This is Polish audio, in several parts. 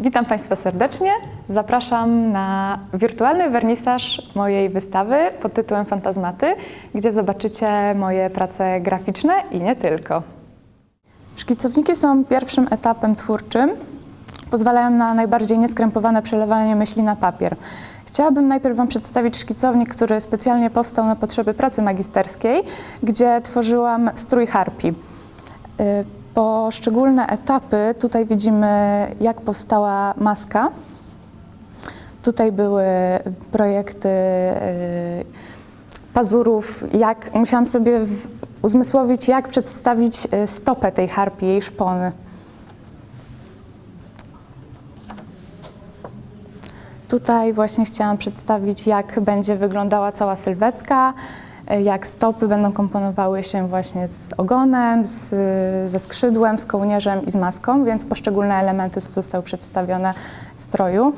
Witam Państwa serdecznie. Zapraszam na wirtualny wernisaż mojej wystawy pod tytułem Fantazmaty, gdzie zobaczycie moje prace graficzne i nie tylko. Szkicowniki są pierwszym etapem twórczym. Pozwalają na najbardziej nieskrępowane przelewanie myśli na papier. Chciałabym najpierw Wam przedstawić szkicownik, który specjalnie powstał na potrzeby pracy magisterskiej, gdzie tworzyłam strój harpi. Poszczególne etapy, tutaj widzimy jak powstała maska. Tutaj były projekty y, pazurów, jak musiałam sobie uzmysłowić, jak przedstawić y, stopę tej harpii, jej szpony. Tutaj właśnie chciałam przedstawić, jak będzie wyglądała cała sylwetka, jak stopy będą komponowały się właśnie z ogonem, z, ze skrzydłem, z kołnierzem i z maską, więc poszczególne elementy tu zostały przedstawione stroju.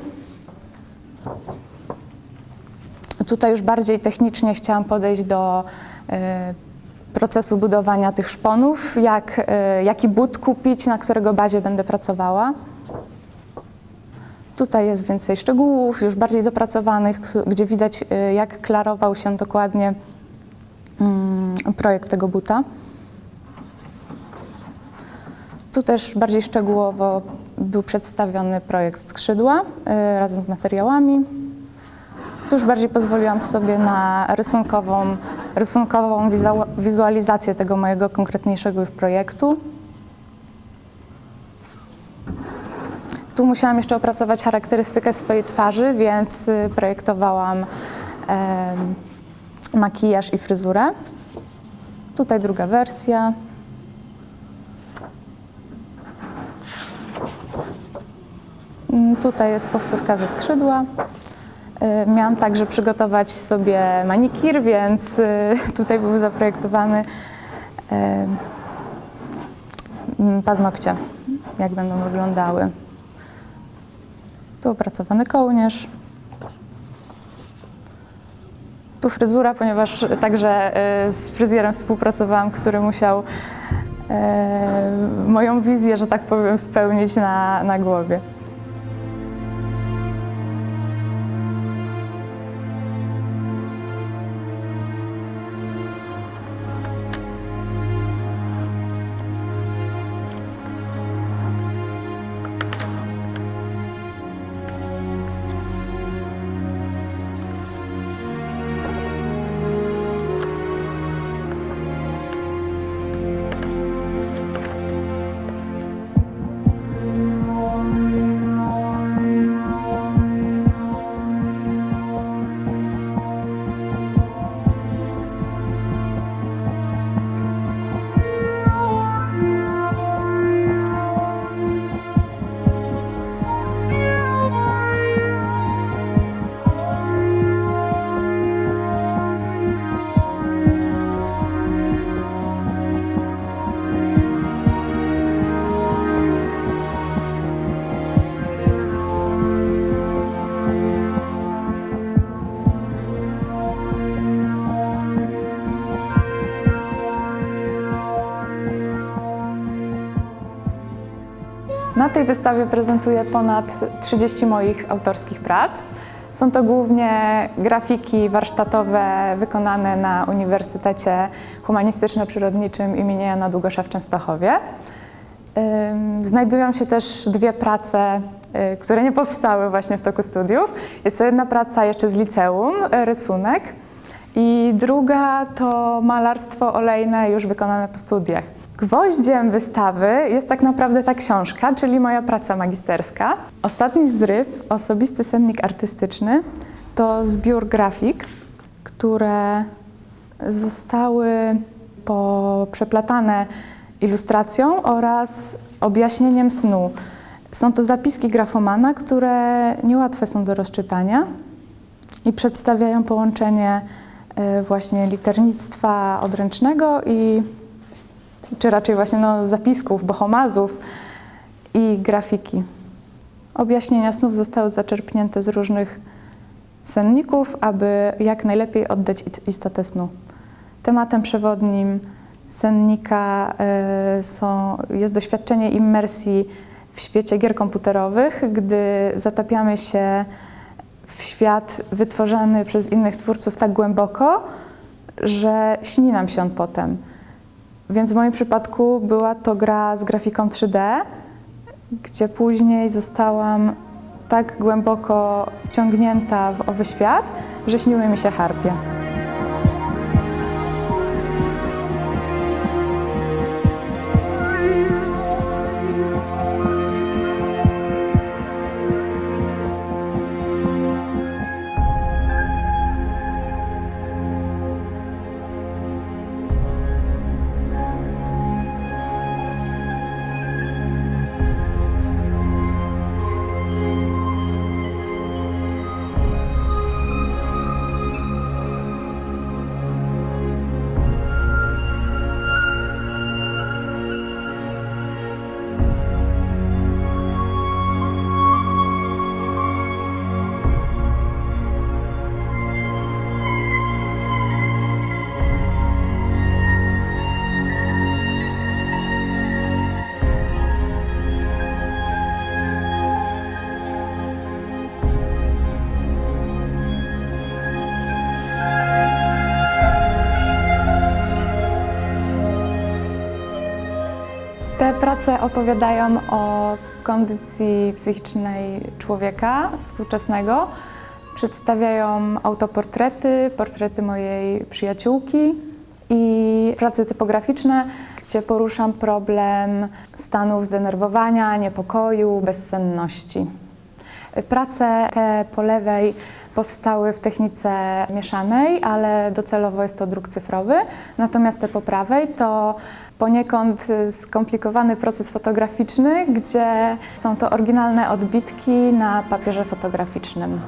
Tutaj już bardziej technicznie chciałam podejść do e, procesu budowania tych szponów, jak, e, jaki but kupić, na którego bazie będę pracowała. Tutaj jest więcej szczegółów, już bardziej dopracowanych, gdzie widać, e, jak klarował się dokładnie projekt tego buta. Tu też bardziej szczegółowo był przedstawiony projekt skrzydła e, razem z materiałami. Tu już bardziej pozwoliłam sobie na rysunkową, rysunkową wizu- wizualizację tego mojego konkretniejszego już projektu. Tu musiałam jeszcze opracować charakterystykę swojej twarzy, więc y, projektowałam makijaż i fryzurę. Tutaj druga wersja. Mm, Tutaj jest powtórka ze skrzydła. Y, Miałam także przygotować sobie manikir, więc y, tutaj był zaprojektowany y, mm, paznokcie, jak będą wyglądały. Tu opracowany kołnierz. Fryzura, ponieważ także y, z fryzjerem współpracowałam, który musiał y, moją wizję, że tak powiem, spełnić na, na głowie. Na tej wystawie prezentuję ponad 30 moich autorskich prac. Są to głównie grafiki warsztatowe wykonane na Uniwersytecie Humanistyczno-Przyrodniczym im. Jana Długosza w Częstochowie. Znajdują się też dwie prace, y, które nie powstały właśnie w toku studiów. Jest to jedna praca jeszcze z liceum, rysunek, i druga to malarstwo olejne już wykonane po studiach. Gwoździem wystawy jest tak naprawdę ta książka, czyli moja praca magisterska. Ostatni zryw, osobisty sennik artystyczny, to zbiór grafik, które zostały poprzeplatane ilustracją oraz objaśnieniem snu. Są to zapiski grafomana, które niełatwe są do rozczytania i przedstawiają połączenie y, właśnie liternictwa odręcznego i czy raczej właśnie no, zapisków, bohomazów i grafiki. Objaśnienia snów zostały zaczerpnięte z różnych senników, aby jak najlepiej oddać istotę snu. Tematem przewodnim sennika y, są, jest doświadczenie immersji w świecie gier komputerowych, gdy zatapiamy się w świat wytworzony przez innych twórców tak głęboko, że śni nam się on potem. Więc w moim przypadku była to gra z grafiką 3D, gdzie później zostałam tak głęboko wciągnięta w owy świat, że śniły mi się harpie. Te prace opowiadają o kondycji psychicznej człowieka współczesnego. Przedstawiają autoportrety, portrety mojej przyjaciółki i prace typograficzne, gdzie poruszam problem stanów zdenerwowania, niepokoju, bezsenności. Prace te po lewej powstały w technice mieszanej, ale docelowo jest to druk cyfrowy. Natomiast te po prawej to poniekąd skomplikowany proces fotograficzny, gdzie są to oryginalne odbitki na papierze fotograficznym.